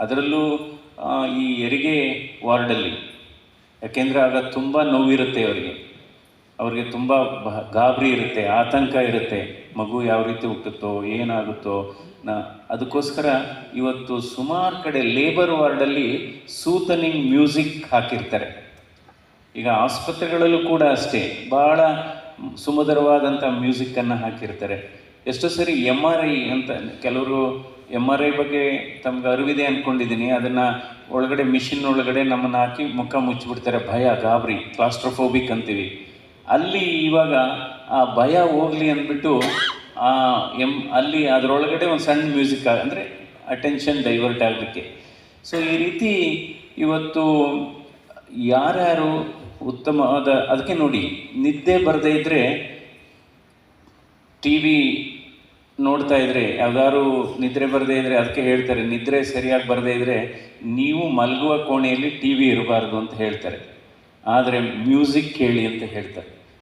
ಅದರಲ್ಲೂ ಈ ಹೆರಿಗೆ ವಾರ್ಡಲ್ಲಿ, ಯಾಕೆಂದರೆ ಆಗ ತುಂಬ ನೋವಿರುತ್ತೆ ಅವರಿಗೆ. ಅವರಿಗೆ ತುಂಬ ಗಾಬರಿ ಇರುತ್ತೆ, ಆತಂಕ ಇರುತ್ತೆ. ಮಗು ಯಾವ ರೀತಿ ಹುಟ್ಟುತ್ತೋ, ಏನಾಗುತ್ತೋ, ನಾ, ಅದಕ್ಕೋಸ್ಕರ ಇವತ್ತು ಸುಮಾರು ಕಡೆ ಲೇಬರ್ ವಾರ್ಡಲ್ಲಿ ಸೂತನಿಂಗ್ ಮ್ಯೂಸಿಕ್ ಹಾಕಿರ್ತಾರೆ. ಈಗ ಆಸ್ಪತ್ರೆಗಳಲ್ಲೂ ಕೂಡ ಅಷ್ಟೇ ಭಾಳ ಸುಮಧುರವಾದಂಥ ಮ್ಯೂಸಿಕ್ಕನ್ನು ಹಾಕಿರ್ತಾರೆ. ಎಷ್ಟೋ ಸರಿ ಎಂ ಆರ್ ಐ ಅಂತ ಕೆಲವರು ಎಂ ಆರ್ ಐ ಬಗ್ಗೆ ತಮ್ಗೆ ಅರಿವಿದೆ ಅಂದ್ಕೊಂಡಿದ್ದೀನಿ ಅದನ್ನು ಒಳಗಡೆ ಮಿಷಿನ್ ಒಳಗಡೆ ನಮ್ಮನ್ನು ಹಾಕಿ ಮುಖ ಮುಚ್ಚಿಬಿಡ್ತಾರೆ. ಭಯ, ಗಾಬರಿ ಕ್ಲಾಸ್ಟ್ರೋಫೋಬಿಕ್ ಅಂತೀವಿ. ಅಲ್ಲಿ ಇವಾಗ ಆ ಭಯ ಹೋಗಲಿ ಅಂದ್ಬಿಟ್ಟು ಆ ಎಂ, ಅಲ್ಲಿ ಅದರೊಳಗಡೆ ಒಂದು ಸಣ್ಣ ಮ್ಯೂಸಿಕ್ ಅಂದರೆ ಅಟೆನ್ಷನ್ ಡೈವರ್ಟ್ ಆಗಲಿಕ್ಕೆ. ಸೊ ಈ ರೀತಿ ಇವತ್ತು ಯಾರ್ಯಾರು ಉತ್ತಮವಾದ, ಅದಕ್ಕೆ ನೋಡಿ, ನಿದ್ದೆ ಬರದೇ ಇದ್ದರೆ ಟಿ ವಿ ನೋಡ್ತಾ ಇದ್ರೆ, ಯಾವ್ದಾದ್ರು ನಿದ್ರೆ ಬರದೇ ಇದ್ರೆ ಅದಕ್ಕೆ ಹೇಳ್ತಾರೆ, ನಿದ್ರೆ ಸರಿಯಾಗಿ ಬರದೇ ಇದ್ರೆ ನೀವು ಮಲಗುವ ಕೋಣೆಯಲ್ಲಿ ಟಿ ವಿ ಇರಬಾರ್ದು ಅಂತ ಹೇಳ್ತಾರೆ. ಆದರೆ ಮ್ಯೂಸಿಕ್ ಕೇಳಿ ಅಂತ ಹೇಳ್ತಾರೆ.